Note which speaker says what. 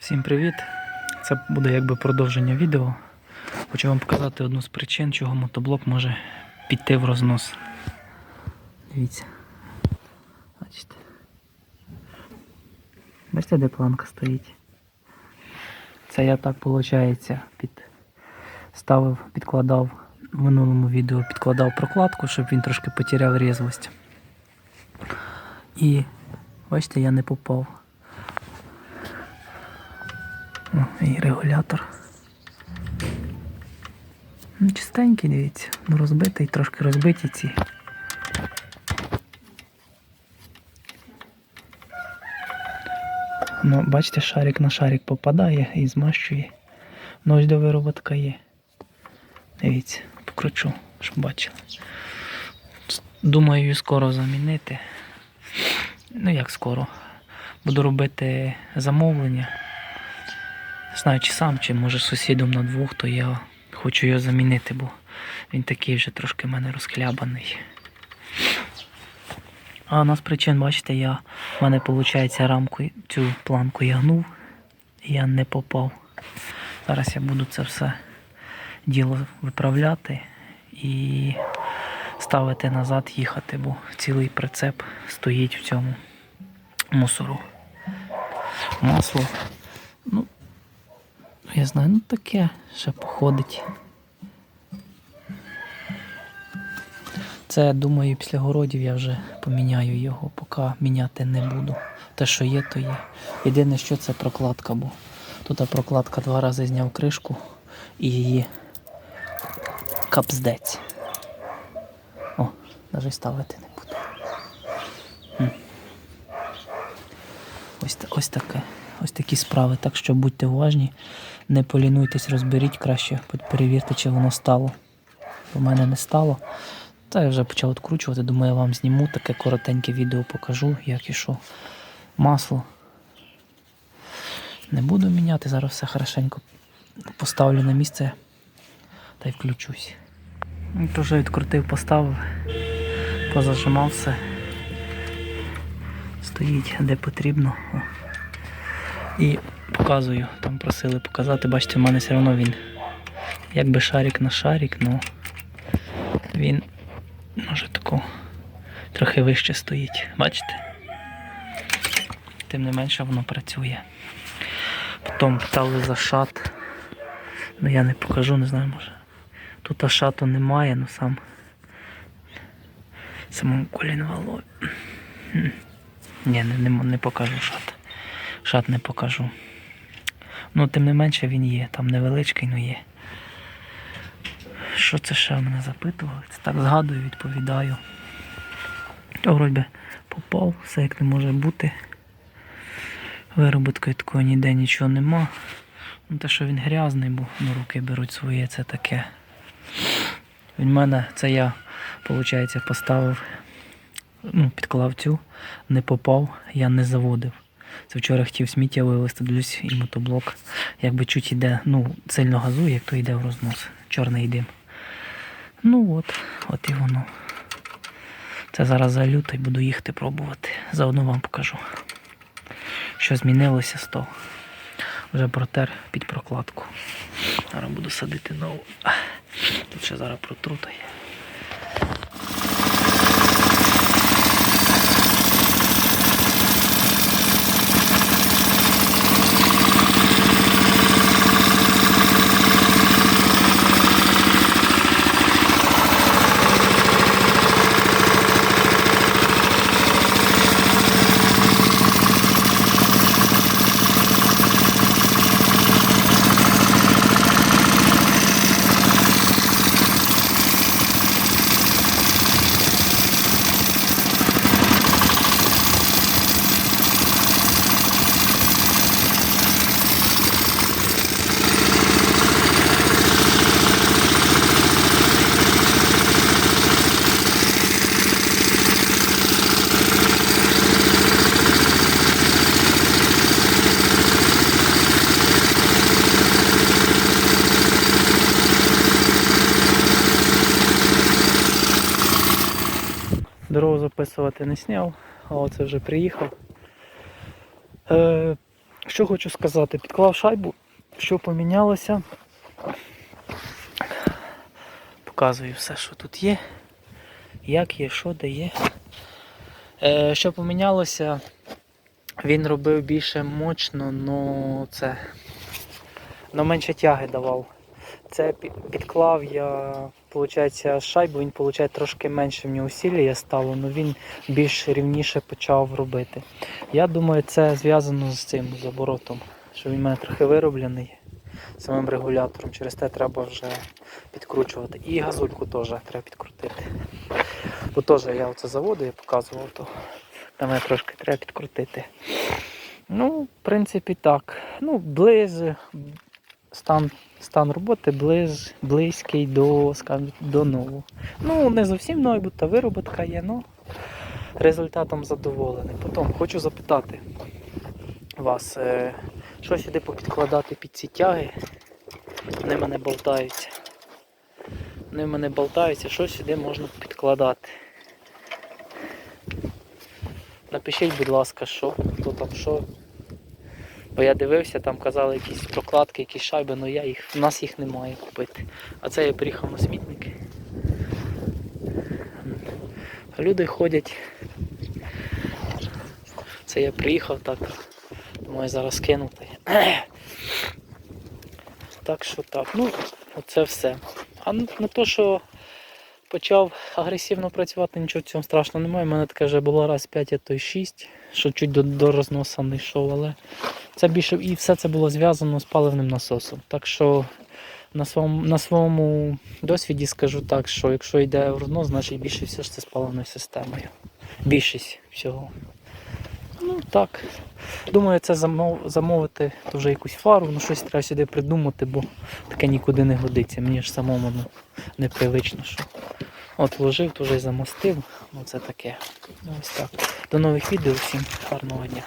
Speaker 1: Всім привіт! Це буде якби продовження відео. Хочу вам показати одну з причин, чого мотоблок може піти в рознос. Дивіться. Бачите. Бачите, де планка стоїть? Це я так, виходить, під... ставив, підкладав в минулому відео, підкладав прокладку, щоб він трошки потеряв різвость. І бачите, я не попав. О, і регулятор. Ну, Чистенький, дивіться, ну розбитий, трошки розбиті ці. Ну, бачите, шарик на шарик попадає і змащує. Ну ось до вироботка є. Дивіться, покручу, щоб бачили. Думаю, її скоро замінити. Ну як скоро. Буду робити замовлення. Знаю, чи сам, чи може сусідом на двох, то я хочу його замінити, бо він такий вже трошки в мене розхлябаний. А на з причин, бачите, я, в мене виходить рамку, цю планку я гнув, і я не попав. Зараз я буду це все діло виправляти і ставити назад, їхати, бо цілий прицеп стоїть в цьому мусору. Масло. Ну, я знаю, ну таке ще походить. Це, думаю, після городів я вже поміняю його, поки міняти не буду. Те, що є, то є. Єдине, що це прокладка, бо тут прокладка два рази зняв кришку і її капздець. О, навіть ставити не буду. Ось, ось таке. Ось такі справи. Так що будьте уважні, не полінуйтесь, розберіть краще, перевірте, чи воно стало. У мене не стало. Та я вже почав відкручувати, думаю, я вам зніму таке коротеньке відео покажу, як і що. Масло. Не буду міняти, зараз все хорошенько поставлю на місце та й включусь. Вже відкрутив, поставив, позажимав все. Стоїть де потрібно. І показую, там просили показати, бачите, в мене все одно він якби шарик на шарик, ну він може тако трохи вище стоїть. Бачите? Тим не менше воно працює. Потім питали за шат. Ну я не покажу, не знаю, може. Тут шату немає, ну сам самому колінвало. Ні, не, не, не покажу шат. Шат не покажу. Ну, тим не менше він є, там невеличкий, ну є. Що це ще в мене запитували? Це так згадую, відповідаю. То вроді попав, все як не може бути. Вироботкою такої ніде нічого нема. Ну те, що він грязний, бо ну, руки беруть своє, це таке. Він в мене, це я, виходить, поставив, ну, підклав цю, не попав, я не заводив. Це вчора хотів сміття вивезти, дивлюсь, і мотоблок. Якби чуть іде, ну, сильно газує, як то йде в рознос. Чорний дим. Ну от, от і воно. Це зараз залю та й буду їхати пробувати. Заодно вам покажу. Що змінилося з того. Вже протер під прокладку. Зараз буду садити нову. Тут ще зараз протрутає. Дорогу записувати не сняв, а оце вже приїхав. Е, Що хочу сказати, підклав шайбу, що помінялося. Показую все, що тут є, як є, що де є. Е, що помінялося, він робив більше мощно, но це но менше тяги давав. Це підклав я, виходить, шайбу, він виходить, трошки менше в нього усілля стало, але він більш рівніше почав робити. Я думаю, це зв'язано з цим з оборотом, що він в мене трохи вироблений самим регулятором. Через те треба вже підкручувати. І газульку теж треба підкрутити. Бо теж я оце заводу, я показував, то там мене трошки треба підкрутити. Ну, в принципі, так. Ну, близ, стан, стан роботи близ, близький до, скажімо, до нового. Ну, не зовсім новий, бо та вироботка є, але результатом задоволений. Потім хочу запитати вас, е, що сюди попідкладати під ці тяги. Вони мене болтаються. Вони мене болтаються, що сюди можна підкладати. Напишіть, будь ласка, що, хто там що. Бо я дивився, там казали якісь прокладки, якісь шайби, але я їх, в нас їх немає купити. А це я приїхав на смітники. Люди ходять. Це я приїхав так. Думаю, зараз кинути. Так що так. Ну, оце все. А на те, що почав агресивно працювати, нічого в цьому страшного немає. У мене таке вже було раз 5, а то й 6, що чуть до, до розноса не йшов, але це більше і все це було зв'язано з паливним насосом. Так що на своєму, на своєму досвіді скажу так, що якщо йде рознос, значить більше все ж це з паливною системою. Більшість всього. Ну так. Думаю, це замов, замовити то вже якусь фару, ну щось треба сюди придумати, бо таке нікуди не годиться. Мені ж самому ну, непривично, що. От вложив, то вже й замостив. Ну це таке. Ну, ось так. До нових відео, всім гарного дня.